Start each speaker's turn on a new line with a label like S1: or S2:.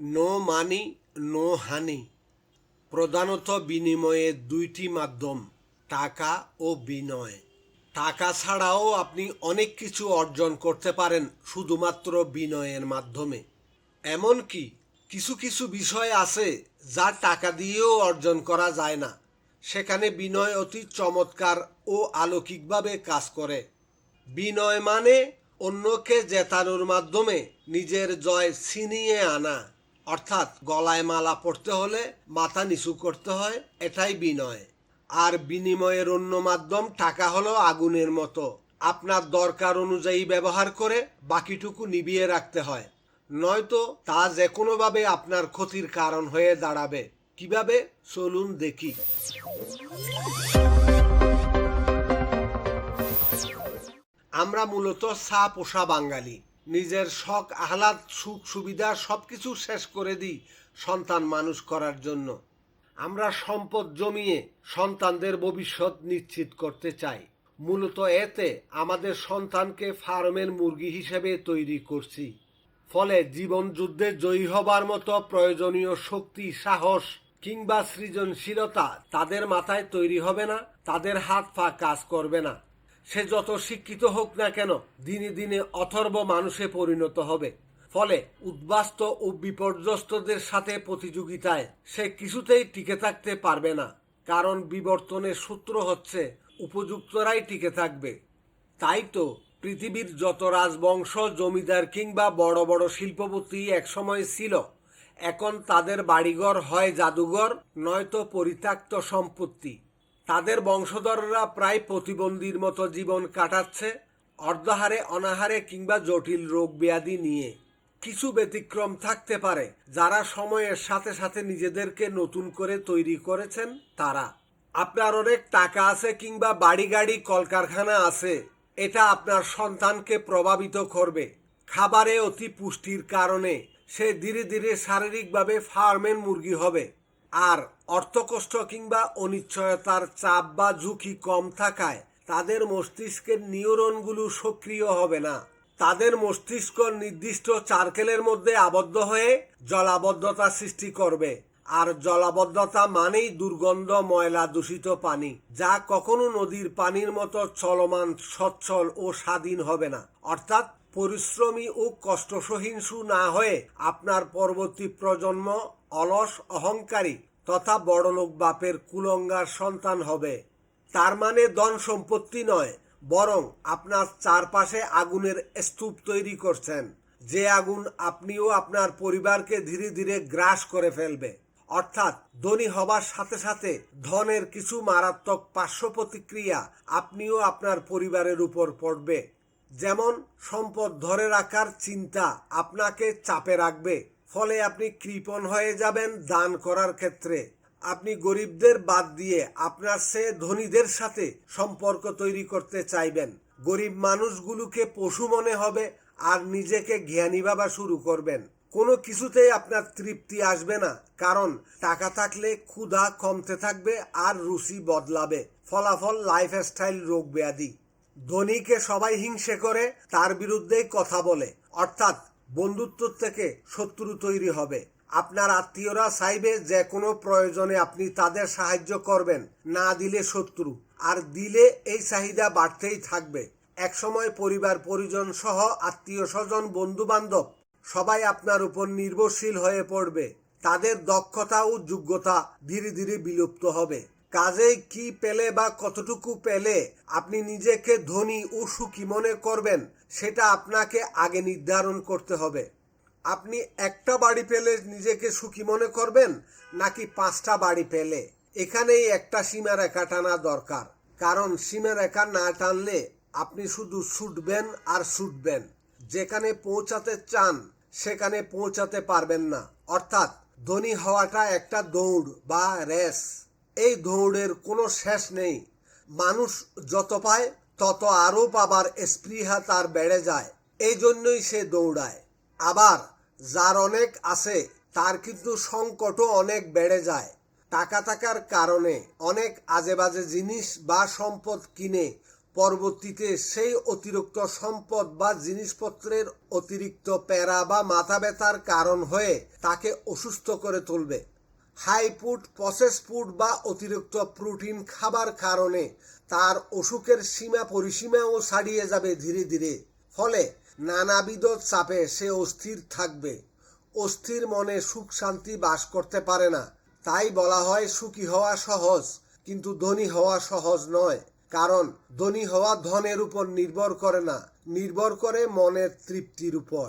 S1: No money, no honey. প্রধানত বিনিময়ের দুইটি মাধ্যম, টাকা ও বিনয়। টাকা ছাড়াও আপনি অনেক কিছু অর্জন করতে পারেন শুধুমাত্র বিনয়ের মাধ্যমে। এমনকি কিছু কিছু বিষয় আছে যা টাকা দিয়েও অর্জন করা যায় না। সেখানে বিনয় অতি চমৎকার ও আলৌকিকভাবে কাজ করে। বিনয় মানে অন্যকে জেতানোর মাধ্যমে নিজের জয় ছিনিয়ে আনা। অর্থাৎ গলায় মালা পড়তে হলে মাথা নিচু করতে হয়, এটাই বিনয়। আর বিনিময়ের অন্য মাধ্যম টাকা হলো আগুনের মতো। আপনার দরকার অনুযায়ী ব্যবহার করে বাকিটুকু নিভিয়ে রাখতে হয়। নয়তো তা যে কোনোভাবে আপনার ক্ষতির কারণ হয়ে দাঁড়াবে। কীভাবে? চলুন দেখি। আমরা মূলত সা পোষা বাঙালি। নিজের শখ, আহ্লাদ, সুখ, সুবিধা সব কিছু শেষ করে দিই সন্তান মানুষ করার জন্য। আমরা সম্পদ জমিয়ে সন্তানদের ভবিষ্যৎ নিশ্চিত করতে চাই। মূলত এতে আমাদের সন্তানকে ফার্মের মুরগি হিসেবে তৈরি করছি। ফলে জীবন যুদ্ধে জয়ী হবার মতো প্রয়োজনীয় শক্তি, সাহস কিংবা সৃজনশীলতা তাদের মাথায় তৈরি হবে না, তাদের হাত পা কাজ করবে না। সে যত শিক্ষিত হোক না কেন, দিনে দিনে অথর্ব মানুষে পরিণত হবে। ফলে উদ্বাস্ত ও বিপর্যস্তদের সাথে প্রতিযোগিতায় সে কিছুতেই টিকে থাকতে পারবে না। কারণ বিবর্তনের সূত্র হচ্ছে, উপযুক্তরাই টিকে থাকবে। তাই তো পৃথিবীর যত রাজবংশ, জমিদার কিংবা বড় বড় শিল্পপতি একসময় ছিল, এখন তাদের বাড়িঘর হয় জাদুঘর, নয়তো পরিত্যক্ত সম্পত্তি। তাদের বংশধররা প্রায় প্রতিবন্ধীর মতো জীবন কাটাচ্ছে, অর্ধহারে, অনাহারে কিংবা জটিল রোগ ব্যাধি নিয়ে। কিছু ব্যতিক্রম থাকতে পারে, যারা সময়ের সাথে সাথে নিজেদেরকে নতুন করে তৈরি করেছেন তারা। আপনার অনেক টাকা আছে কিংবা বাড়ি গাড়ি কলকারখানা আছে, এটা আপনার সন্তানকে প্রভাবিত করবে। খাবারে অতি পুষ্টির কারণে সে ধীরে ধীরে শারীরিকভাবে ফার্মের মুরগি হবে। আর অর্থকষ্ট কিংবা অনিশ্চয়তার চাপ বা ঝুঁকি কম থাকায় তাদের মস্তিষ্কের নিউরনগুলো সক্রিয় হবে না। তাদের মস্তিষ্ক নির্দিষ্ট চার্কেলের মধ্যে আবদ্ধ হয়ে জলাবদ্ধতা সৃষ্টি করবে। আর জলাবদ্ধতা মানেই দুর্গন্ধ, ময়লা দূষিত পানি, যা কখনো নদীর পানির মতো চলমান, সচ্ছল ও স্বাধীন হবে না। অর্থাৎ পরিশ্রমী ও কষ্ট সহিংসু না হয়ে আপনার পরবর্তী প্রজন্ম অলস, অহংকারী তথা বড়লোক বাপের কুলঙ্গার সন্তান হবে। তার মানে ধন সম্পত্তি নয়, বরং আপনার চারপাশে আগুনের স্তূপ তৈরি করছেন। যে আগুন আপনিও আপনার পরিবারকে ধীরে ধীরে গ্রাস করে ফেলবে। অর্থাৎ ধনী হবার সাথে সাথে ধনের কিছু মারাত্মক পার্শ্ব প্রতিক্রিয়া আপনিও আপনার পরিবারের উপর পড়বে। যেমন সম্পদ ধরে রাখার চিন্তা আপনাকে চাপে রাখবে, ফলে আপনি কৃপণ হয়ে যাবেন দান করার ক্ষেত্রে। আপনি গরিবদের বাদ দিয়ে আপনার সে ধনীদের সাথে সম্পর্ক তৈরি করতে চাইবেন। গরিব মানুষগুলোকে পশু মনে হবে আর নিজেকে জ্ঞানী ভাবা শুরু করবেন। কোনো কিছুতেই আপনার তৃপ্তি আসবে না, কারণ টাকা থাকলে ক্ষুধা কমতে থাকবে আর রুচি বদলাবে। ফলাফল লাইফস্টাইল রোগ ব্যাধি। ধনীকে সবাই হিংসে করে, তার বিরুদ্ধেই কথা বলে। অর্থাৎ বন্ধুত্ব থেকে শত্রু তৈরি হবে। আপনার আত্মীয়রা চাইবে যে কোনো প্রয়োজনে আপনি তাদের সাহায্য করবেন, না দিলে শত্রু। আর দিলে এই চাহিদা বাড়তেই থাকবে। একসময় পরিবার, পরিজন সহ আত্মীয় স্বজন বন্ধু বান্ধব সবাই আপনার উপর নির্ভরশীল হয়ে পড়বে। তাদের দক্ষতা ও যোগ্যতা ধীরে ধীরে বিলুপ্ত হবে। কাজেই কি পেলে বা কতটুকু পেলে আপনি নিজেকে ধনী ও সুখী মনে করবেন, সেটা আপনাকে আগে নির্ধারণ করতে হবে। আপনি একটা বাড়ি পেলে নিজেকে সুখী মনে করবেন, নাকি পাঁচটা বাড়ি পেলে? এখানেই একটা সীমারেখা টানা দরকার। কারণ সীমারেখা না টানলে আপনি শুধু ছুটবেন আর ছুটবেন। যেখানে পৌঁছাতে চান, সেখানে পৌঁছাতে পারবেন না। অর্থাৎ ধনী হওয়াটা একটা দৌড় বা রেস। এই দৌড়ের কোনো শেষ নেই। মানুষ যত পায়, তত আরও পাবার স্পৃহা তার বেড়ে যায়। এই জন্যই সে দৌড়ায়। আবার যার অনেক আছে, তার কিন্তু সংকটও অনেক বেড়ে যায়। টাকা থাকার কারণে অনেক আজে বাজে জিনিস বা সম্পদ কিনে পরবর্তীতে সেই অতিরিক্ত সম্পদ বা জিনিসপত্রের অতিরিক্ত প্যারা বা মাথা ব্যথার কারণ হয়ে তাকে অসুস্থ করে তুলবে। হাই ফুড, প্রসেস ফুড বা অতিরিক্ত প্রোটিন খাবার কারণে তার অসুখের সীমা পরিসীমাও ছাড়িয়ে যাবে ধীরে ধীরে। ফলে নানাবিধ চাপে সে অস্থির থাকবে। অস্থির মনে সুখ শান্তি বাস করতে পারে না। তাই বলা হয় সুখী হওয়া সহজ, কিন্তু ধনী হওয়া সহজ নয়। কারণ ধনী হওয়া ধনের উপর নির্ভর করে না, নির্ভর করে মনের তৃপ্তির উপর।